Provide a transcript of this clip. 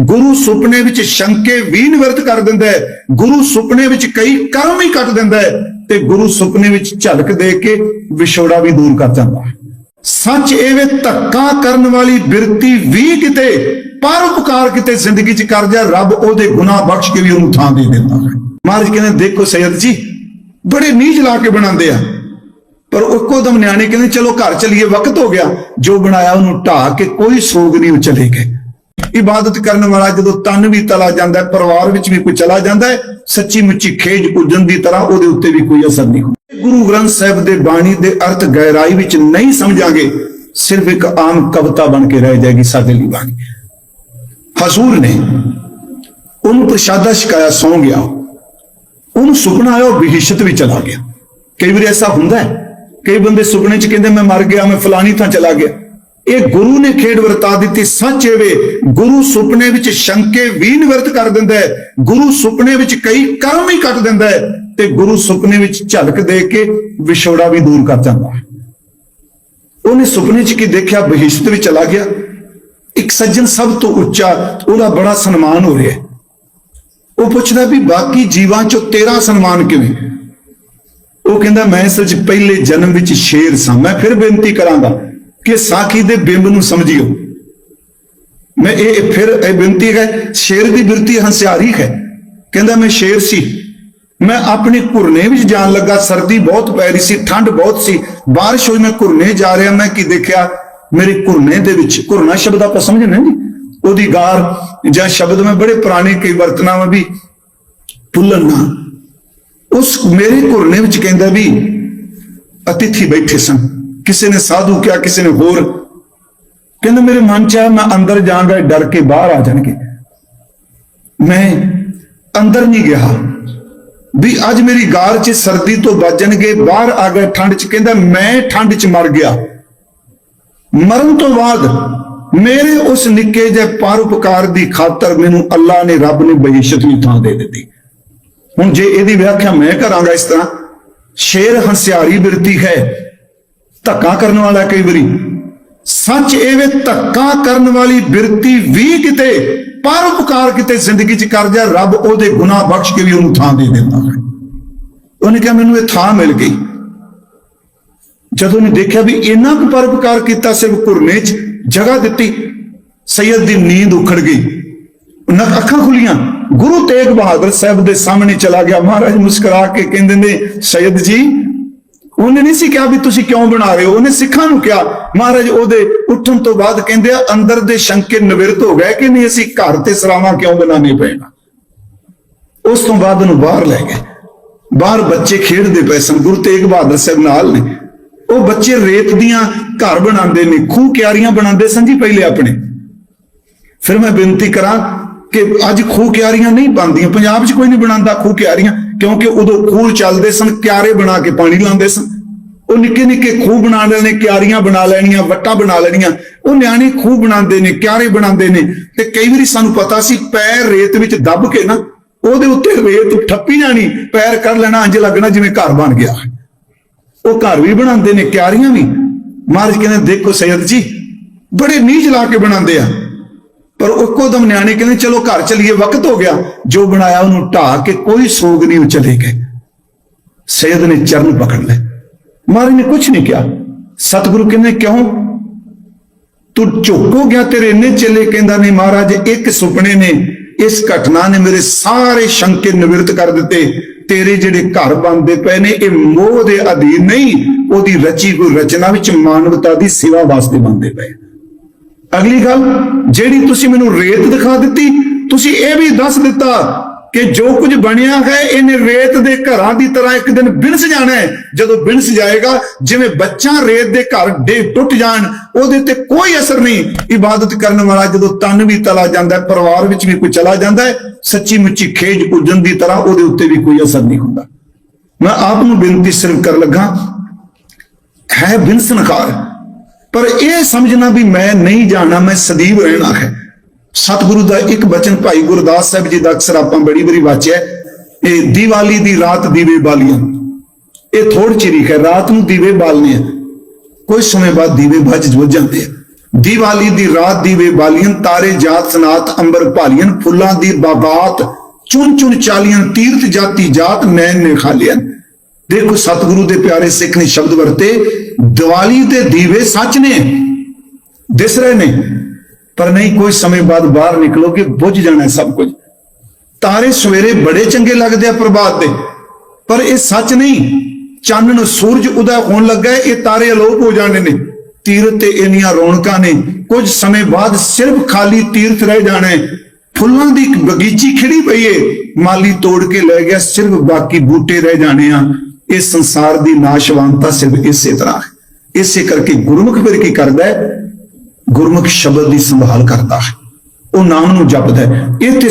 ਗੁਰੂ ਸੁਪਨੇ ਵਿੱਚ ਸ਼ੰਕੇ ਵੀ ਨਿਵਰਤ ਕਰ ਦਿੰਦਾ ਹੈ, ਗੁਰੂ ਸੁਪਨੇ ਵਿੱਚ ਕਈ ਕਰਮ ਹੀ ਕੱਟ ਦਿੰਦਾ ਹੈ ਤੇ ਗੁਰੂ ਸੁਪਨੇ ਵਿੱਚ ਝਲਕ ਦੇ ਕੇ ਵਿਛੋੜਾ ਵੀ ਦੂਰ ਕਰ ਜਾਂਦਾ ਹੈ। ਸੱਚ ਇਹ ਧੱਕਾ ਕਰਨ ਵਾਲੀ ਬਿਰਤੀ ਵੀ ਕਿਤੇ ਪਰਉਪਕਾਰ ਕਿਤੇ ਜ਼ਿੰਦਗੀ 'ਚ ਕਰ ਜਾ, ਰੱਬ ਉਹਦੇ ਗੁਨਾਹ ਬਖਸ਼ ਕੇ ਵੀ ਉਹਨੂੰ ਥਾਂ ਦੇ ਦਿੰਦਾ ਹੈ। ਮਹਾਰਾਜ ਕਹਿੰਦੇ, ਦੇਖੋ ਸੈਦ ਜੀ, ਬੜੇ ਨੀਚ ਲਾ ਕੇ ਬਣਾਉਂਦੇ ਆ। ਪਰ ਇੱਕੋ ਦਮ ਨਿਆਣੇ ਕਹਿੰਦੇ, ਚਲੋ ਘਰ ਚਲੀਏ, ਵਕਤ ਹੋ ਗਿਆ। ਜੋ ਬਣਾਇਆ ਉਹਨੂੰ ਢਾਹ ਕੇ ਕੋਈ ਸੋਗ ਨਹੀਂ, ਉਹ ਚਲੇ ਗਏ। ਇਬਾਦਤ ਕਰਨ ਵਾਲਾ ਜਦੋਂ ਤਨ ਵੀ ਤਲਾ ਜਾਂਦਾ ਪਰਿਵਾਰ ਵਿੱਚ ਵੀ ਕੋਈ ਚਲਾ ਜਾਂਦਾ ਹੈ, ਸੱਚੀ ਮੁੱਚੀ ਖੇਜ ਪੁੱਜਣ ਦੀ ਤਰ੍ਹਾਂ ਉਹਦੇ ਉੱਤੇ ਵੀ ਕੋਈ ਅਸਰ ਨਹੀਂ ਹੁੰਦਾ। ਗੁਰੂ ਗ੍ਰੰਥ ਸਾਹਿਬ ਦੇ ਬਾਣੀ ਦੇ ਅਰਥ ਗਹਿਰਾਈ ਵਿੱਚ ਨਹੀਂ ਸਮਝਾਂਗੇ, ਸਿਰਫ ਇੱਕ ਆਮ ਕਵਿਤਾ ਬਣ ਕੇ ਰਹਿ ਜਾਏਗੀ ਸਾਡੇ ਲਈ ਬਾਣੀ। ਹਜ਼ੂਰ ਨੇ ਉਹਨੂੰ ਪ੍ਰਸ਼ਾਦਾ ਸ਼ਿਕਾਇਆ ਸੌਂ ਗਿਆ। ਉਹਨੂੰ ਸੁਪਨਾ ਆਇਆ, ਉਹ ਬਿਹਿਸ਼ਤ ਵਿੱਚ ਚਲਾ ਗਿਆ। ਕਈ ਵਾਰ ਐਸਾ ਹੁੰਦਾ ਹੈ, ਕਈ ਬੰਦੇ ਸੁਪਨੇ 'ਚ ਕਹਿੰਦੇ, ਮੈਂ ਮਰ ਗਿਆ, ਮੈਂ ਫਲਾਣੀ ਥਾਂ ਚਲਾ ਗਿਆ। ਇਹ ਗੁਰੂ ਨੇ ਖੇਡ ਵਰਤਾ ਦਿੱਤੀ, ਸੱਚ ਇਹ ਵੇ, ਗੁਰੂ ਸੁਪਨੇ ਵਿੱਚ ਸ਼ੰਕੇ ਵੀ ਨਿਵਰਤ ਕਰ ਦਿੰਦਾ ਹੈ, ਗੁਰੂ ਸੁਪਨੇ ਵਿੱਚ ਕਈ ਕਰਮ ਹੀ ਕੱਟ ਦਿੰਦਾ ਹੈ ਤੇ ਗੁਰੂ ਸੁਪਨੇ ਵਿੱਚ ਝਲਕ ਦੇ ਕੇ ਵਿਛੋੜਾ ਵੀ ਦੂਰ ਕਰ ਜਾਂਦਾ ਹੈ। ਉਹਨੇ ਸੁਪਨੇ 'ਚ ਕੀ ਦੇਖਿਆ? ਬਹਿਸ਼ਤ ਵਿੱਚ ਚਲਾ ਗਿਆ। ਇੱਕ ਸੱਜਣ ਸਭ ਤੋਂ ਉੱਚਾ, ਉਹਦਾ ਬੜਾ ਸਨਮਾਨ ਹੋ ਰਿਹਾ ਉਹ ਪੁੱਛਦਾ ਵੀ ਬਾਕੀ ਜੀਵਾਂ 'ਚੋਂ ਤੇਰਾ ਸਨਮਾਨ ਕਿਵੇਂ? ਉਹ ਕਹਿੰਦਾ, ਮੈਂ ਅਸਲ 'ਚ ਪਹਿਲੇ ਜਨਮ ਵਿੱਚ ਸ਼ੇਰ ਸਾਂ, ਮੈਂ ਫਿਰ ਬੇਨਤੀ ਕਰਾਂਗਾ। ਕਿ ਸਾਖੀ ਦੇ ਬਿੰਬ ਨੂੰ ਸਮਝਿਓ। ਮੈਂ ਇਹ ਫਿਰ ਇਹ ਬੇਨਤੀ ਹੈ, ਸ਼ੇਰ ਦੀ ਬਿਰਤੀ ਹੰਸਿਆਰੀ ਹੈ। ਕਹਿੰਦਾ ਮੈਂ ਸ਼ੇਰ ਸੀ। ਮੈਂ ਆਪਣੇ ਘੁਰਨੇ ਵਿੱਚ ਜਾਣ ਲੱਗਾ, ਸਰਦੀ ਬਹੁਤ ਪੈ ਰਹੀ ਸੀ, ਠੰਡ ਬਹੁਤ ਸੀ। ਬਾਰਿਸ਼ ਹੋਈ, ਮੈਂ ਘੁਰਨੇ ਜਾ ਰਿਹਾ, ਮੈਂ ਕੀ ਦੇਖਿਆ? ਮੇਰੇ ਘੁਰਨੇ ਦੇ ਵਿੱਚ, ਘੁਰਨਾ ਸ਼ਬਦ ਆਪਾਂ ਸਮਝਦੇ ਹਾਂ ਜੀ? ਉਹਦੀ ਗਾਰ ਜਾਂ ਸ਼ਬਦ ਮੈਂ ਬੜੇ ਪੁਰਾਣੇ ਕਈ ਵਰਤਨਾਵਾਂ ਵੀ ਭੁੱਲਣ ਉਸ ਮੇਰੇ ਘੁਰਨੇ ਵਿੱਚ ਕਹਿੰਦਾ ਵੀ, ਅਤਿਥੀ ਬੈਠੇ ਸਨ। ਕਿਸੇ ਨੇ ਸਾਧੂ ਕਿਹਾ, ਕਿਸੇ ਨੇ ਹੋਰ। ਕਹਿੰਦਾ ਮੇਰੇ ਮਨ ਚ ਆਇਆ ਮੈਂ ਅੰਦਰ ਜਾਵਾਂਗਾ ਡਰ ਕੇ ਬਾਹਰ ਆ ਜਾਣਗੇ। ਮੈਂ ਅੰਦਰ ਨਹੀਂ ਗਿਆ। ਵੀ ਅੱਜ ਮੇਰੀ ਗਾਰ 'ਚ ਸਰਦੀ ਤੋਂ ਬਚਣਗੇ ਬਾਹਰ ਆ ਗਏ ਠੰਡ 'ਚ। ਕਹਿੰਦਾ ਮੈਂ ਠੰਡ 'ਚ ਮਰ ਗਿਆ। ਮਰਨ ਤੋਂ ਬਾਅਦ ਮੇਰੇ ਉਸ ਨਿੱਕੇ ਜਿਹੇ ਪਰਉਪਕਾਰ ਦੀ ਖਾਤਰ ਮੈਨੂੰ ਅੱਲਾ ਨੇ ਰੱਬ ਨੇ ਬਹਿਸ਼ਤ ਦੀ ਥਾਂ ਦੇ ਦਿੱਤੀ। ਹੁਣ ਜੇ ਇਹਦੀ ਵਿਆਖਿਆ ਮੈਂ ਕਰਾਂਗਾ ਇਸ ਤਰ੍ਹਾਂ, ਸ਼ੇਰ ਹੰਸਿਆਰੀ ਬਿਰਤੀ ਹੈ। ਧੱਕਾ ਕਰਨ ਵਾਲਾ ਕਈ ਵਾਰੀ। ਸੱਚ ਇਹ ਵੇ ਧੱਕਾ ਕਰਨ ਵਾਲੀ ਬਿਰਤੀ ਵੀ ਕਿਤੇ ਪਰਉਪਕਾਰ ਕਿਤੇ ਜ਼ਿੰਦਗੀ 'ਚ ਕਰ ਜਾ, ਰੱਬ ਉਹਦੇ ਗੁਨਾਹ ਬਖਸ਼ ਕੇ ਵੀ ਉਹਨੂੰ ਥਾਂ ਦੇ ਦਿੰਦਾ ਹੈ। ਉਹਨੇ ਕਿਹਾ, ਮੈਨੂੰ ਇਹ ਥਾਂ ਮਿਲ ਗਈ। ਜਦੋਂ ਉਹਨੇ ਦੇਖਿਆ ਵੀ ਇੰਨਾ ਕੁ ਪਰਉਪਕਾਰ ਕੀਤਾ, ਸਿਰਫ ਘੁਰਨੇ 'ਚ ਜਗ੍ਹਾ ਦਿੱਤੀ ਸੈਯਦ ਦੀ ਨੀਂਦ ਉਖੜ ਗਈ। ਉਹਨਾਂ ਅੱਖਾਂ ਖੁੱਲੀਆਂ। ਗੁਰੂ ਤੇਗ ਬਹਾਦਰ ਸਾਹਿਬ ਦੇ ਸਾਹਮਣੇ ਚਲਾ ਗਿਆ। ਮਹਾਰਾਜ ਮੁਸਕਰਾ ਕੇ ਕਹਿੰਦੇ ਨੇ ਸੈਯਦ ਜੀ ਉਹਨੇ ਨਹੀਂ ਸੀ ਕਿਹਾ ਵੀ ਤੁਸੀਂ ਕਿਉਂ ਬਣਾ ਰਹੇ ਹੋ। ਉਹਨੇ ਸਿੱਖਾਂ ਨੂੰ ਕਿਹਾ, ਮਹਾਰਾਜ, ਉਹਦੇ ਉੱਠਣ ਤੋਂ ਬਾਅਦ ਕਹਿੰਦੇ ਆ, ਅੰਦਰ ਦੇ ਸ਼ੰਕੇ ਨਿਵਰਤ ਹੋ ਗਏ ਕਿ ਨਹੀਂ, ਅਸੀਂ ਘਰ ਤੇ ਸਰਾਵਾਂ ਕਿਉਂ ਬਣਾਉਣੇ ਪੈਣਾ ਉਸ ਤੋਂ ਬਾਅਦ ਉਹਨੂੰ ਬਾਹਰ ਲੈ ਗਏ। ਬਾਹਰ ਬੱਚੇ ਖੇਡਦੇ ਪਏ ਸਨ, ਗੁਰੂ ਤੇਗ ਬਹਾਦਰ ਸਾਹਿਬ ਨਾਲ ਨੇ। ਉਹ ਬੱਚੇ ਰੇਤ ਦੀਆਂ ਘਰ ਬਣਾਉਂਦੇ ਨੇ, ਖੂਹ ਕਿਆਰੀਆਂ ਬਣਾਉਂਦੇ ਸਨ ਜੀ ਪਹਿਲੇ ਆਪਣੇ। ਫਿਰ ਮੈਂ ਬੇਨਤੀ ਕਰਾਂ ਕਿ ਅੱਜ ਖੂਹ ਕਿਆਰੀਆਂ ਨਹੀਂ ਬਣਦੀਆਂ, ਪੰਜਾਬ 'ਚ ਕੋਈ ਨਹੀਂ ਬਣਾਉਂਦਾ ਖੂਹ ਕਿਆਰੀਆਂ। ਕਿਉਂਕਿ ਉਦੋਂ ਖੂਹ ਚੱਲਦੇ ਸਨ, ਕਿਆਰੇ ਬਣਾ ਕੇ ਪਾਣੀ ਲਾਉਂਦੇ ਸਨ। ਉਹ ਨਿੱਕੇ ਨਿੱਕੇ ਖੂਹ ਬਣਾ ਲੈਣੇ ਕਿਆਰੀਆਂ ਬਣਾ ਲੈਣੀਆਂ, ਵੱਟਾਂ ਬਣਾ ਲੈਣੀਆਂ। ਉਹ ਨਿਆਣੇ ਖੂਹ ਬਣਾਉਂਦੇ ਨੇ, ਕਿਆਰੇ ਬਣਾਉਂਦੇ ਨੇ। ਤੇ ਕਈ ਵਾਰੀ ਸਾਨੂੰ ਪਤਾ ਸੀ, ਪੈਰ ਰੇਤ ਵਿੱਚ ਦੱਬ ਕੇ ਨਾ, ਉਹਦੇ ਉੱਤੇ ਰੇਤ ਠੱਪੀ ਜਾਣੀ, ਪੈਰ ਕਰ ਲੈਣਾ, ਇੰਜ ਲੱਗਣਾ ਜਿਵੇਂ ਘਰ ਬਣ ਗਿਆ। ਉਹ ਘਰ ਵੀ ਬਣਾਉਂਦੇ ਨੇ, ਕਿਆਰੀਆਂ ਵੀ। ਮਹਾਰਾਜ ਕਹਿੰਦੇ, ਦੇਖੋ ਸੈਯਦ ਜੀ, ਬੜੇ ਨੀਚ ਲਾ ਕੇ ਬਣਾਉਂਦੇ ਆ। ਪਰ ਇੱਕੋ ਦਮ ਨਿਆਣੇ ਕਹਿੰਦੇ, ਚਲੋ ਘਰ ਚਲੀਏ, ਵਕਤ ਹੋ ਗਿਆ। ਜੋ ਬਣਾਇਆ ਉਹਨੂੰ ਢਾਹ ਕੇ ਕੋਈ ਸੋਗ ਨਹੀਂ ਉਹ ਚਲੇ ਗਏ। ਸੈਯਦ ਨੇ ਚਰਨ ਪਕੜ ਲਏ। ਮਹਾਰਾਜ ਨੇ ਕੁਝ ਨਹੀਂ ਕਿਹਾ। ਸਤਿਗੁਰੂ ਕਹਿੰਦੇ, ਕਿਉਂ? ਤੂੰ ਝੁੱਕ ਗਿਆ ਤੇਰੇ ਇੰਨੇ ਚੇਲੇ, ਕਹਿੰਦਾ, ਨਹੀਂ ਮਹਾਰਾਜ, ਇੱਕ ਸੁਪਨੇ ਨੇ, ਇਸ ਘਟਨਾ ਨੇ ਮੇਰੇ ਸਾਰੇ ਸ਼ੰਕੇ ਨਿਵਰਤ ਕਰ ਦਿੱਤੇ। ਤੇਰੇ ਜਿਹੜੇ ਘਰ ਬਣਦੇ ਪਏ ਨੇ, ਇਹ ਮੋਹ ਦੇ ਅਧੀਨ ਨਹੀਂ, ਉਹਦੀ ਰਚੀ ਹੋਈ ਰਚਨਾ ਵਿੱਚ ਮਾਨਵਤਾ ਦੀ ਸੇਵਾ ਵਾਸਤੇ ਬਣਦੇ ਪਏ ਅਗਲੀ ਗੱਲ, ਜਿਹੜੀ ਤੁਸੀਂ ਮੈਨੂੰ ਰੇਤ ਦਿਖਾ ਦਿੱਤੀ, ਤੁਸੀਂ ਇਹ ਵੀ ਦੱਸ ਦਿੱਤਾ ਕਿ ਜੋ ਕੁਝ ਬਣਿਆ ਹੈ, ਇਹਨੇ ਰੇਤ ਦੇ ਘਰਾਂ ਦੀ ਤਰ੍ਹਾਂ ਇੱਕ ਦਿਨ ਬਿਨਸ ਜਾਣਾ ਹੈ। ਜਦੋਂ ਬਿਨਸ ਜਾਏਗਾ, ਜਿਵੇਂ ਬੱਚਾ ਰੇਤ ਦੇ ਘਰ ਡੇ ਟੁੱਟ ਜਾਣ, ਉਹਦੇ ਤੇ ਕੋਈ ਅਸਰ ਨਹੀਂ। ਇਬਾਦਤ ਕਰਨ ਵਾਲਾ ਜਦੋਂ ਤਨ ਵੀ ਤਲਾ ਜਾਂਦਾ ਪਰਿਵਾਰ ਵਿੱਚ ਵੀ ਕੋਈ ਚਲਾ ਜਾਂਦਾ ਹੈ, ਸੱਚੀ ਮੁੱਚੀ ਖੇਜ ਉਜਨ ਦੀ ਤਰ੍ਹਾਂ ਉਹਦੇ ਉੱਤੇ ਵੀ ਕੋਈ ਅਸਰ ਨਹੀਂ ਹੁੰਦਾ। ਮੈਂ ਆਪ ਨੂੰ ਬੇਨਤੀ ਸਿਰਫ ਕਰਨ ਲੱਗਾ ਹੈ ਬਿਨਸਨਕਾਰ ਪਰ ਇਹ ਸਮਝਣਾ ਵੀ ਮੈਂ ਨਹੀਂ ਜਾਣਾ ਮੈਂ ਸਦੀਵ ਰਹਿਣਾ ਹੈ। ਸਤਿਗੁਰੂ ਦਾ ਇੱਕ ਬਚਨ ਭਾਈ ਗੁਰਦਾਸ ਸਾਹਿਬ ਜੀ ਦਾ ਅਕਸਰ ਆਪਾਂ ਬੜੀ ਬੜੀ ਵਾਚਿਆ ਇਹ ਦੀਵਾਲੀ ਦੀ ਰਾਤ ਦੀਵੇ ਬਾਲੀਆਂ। ਇਹ ਥੋੜ ਚਿਰੀ ਹੈ ਰਾਤ ਨੂੰ ਦੀਵੇ ਬਾਲਨੇ ਆ। ਕੁਝ ਸਮੇਂ ਬਾਅਦ ਦੀਵੇ ਬੁੱਝ ਬੁੱਝ ਜਾਂਦੇ ਆ। ਦੀਵਾਲੀ ਦੀ ਰਾਤ ਦੀਵੇ ਬਾਲੀਆਂ, ਤਾਰੇ ਜਾਤ ਸਨਾਤ, ਅੰਬਰ ਭਾਲੀਆਂ, ਫੁੱਲਾਂ ਦੀ ਬਾਬਾਤ, ਚੁਣ ਚੁਣ ਚਾਲੀਆਂ, ਤੀਰਥ ਜਾਤੀ ਜਾਤ ਨੈਣ ਨੇ ਖਾਲੀਆਂ ਦੇਖੋ ਸਤਿਗੁਰੂ ਦੇ ਪਿਆਰੇ ਸਿੱਖ ਨੇ ਸ਼ਬਦ ਵਰਤੇ ਦੀਵਾਲੀ ਤੇ ਦੀਵੇ ਸੱਚ ਨੇ, ਦਿਸ ਰਹੇ ਨੇ, ਪਰ ਨਹੀਂ, ਕੋਈ ਸਮੇਂ ਬਾਅਦ ਬਾਹਰ ਨਿਕਲੋਗੇ ਬੁੱਝ ਜਾਣਾ ਸਭ ਕੁਝ। ਤਾਰੇ ਸਵੇਰੇ ਬੜੇ ਚੰਗੇ ਲੱਗਦੇ ਆ ਪ੍ਰਭਾਤ ਦੇ, ਪਰ ਇਹ ਸੱਚ ਨਹੀਂ। ਚਾਨਣ ਸੂਰਜ ਉਦੈ ਹੋਣ ਲੱਗਾ ਇਹ ਤਾਰੇ ਅਲੋਪ ਹੋ ਜਾਣੇ ਨੇ। ਤੀਰਥ ਤੇ ਇੰਨੀਆਂ ਰੌਣਕਾਂ ਨੇ, ਕੁਝ ਸਮੇਂ ਬਾਅਦ ਸਿਰਫ ਖਾਲੀ ਤੀਰਥ ਰਹਿ ਜਾਣਾ ਫੁੱਲਾਂ ਦੀ ਬਗੀਚੀ ਖਿੜੀ ਪਈ ਏ, ਮਾਲੀ ਤੋੜ ਕੇ ਲੈ ਗਿਆ, ਸਿਰਫ ਬਾਕੀ ਬੂਟੇ ਰਹਿ ਜਾਣੇ ਆ। ਇਹ ਸੰਸਾਰ ਦੀ ਨਾਸ਼ਵਾਨਤਾ ਸਿਰਫ ਇਸੇ ਤਰ੍ਹਾਂ ਹੈ। ਇਸੇ ਕਰਕੇ ਗੁਰਮੁਖ ਫਿਰ ਕੀ ਕਰਦਾ ਹੈ? ਗੁਰਮੁਖ ਸ਼ਬਦ ਦੀ ਸੰਭਾਲ ਕਰਦਾ ਹੈ। ਉਹ ਨਾਮ ਨੂੰ ਜਪਦਾ ਹੈ। ਇਹ ਤੇ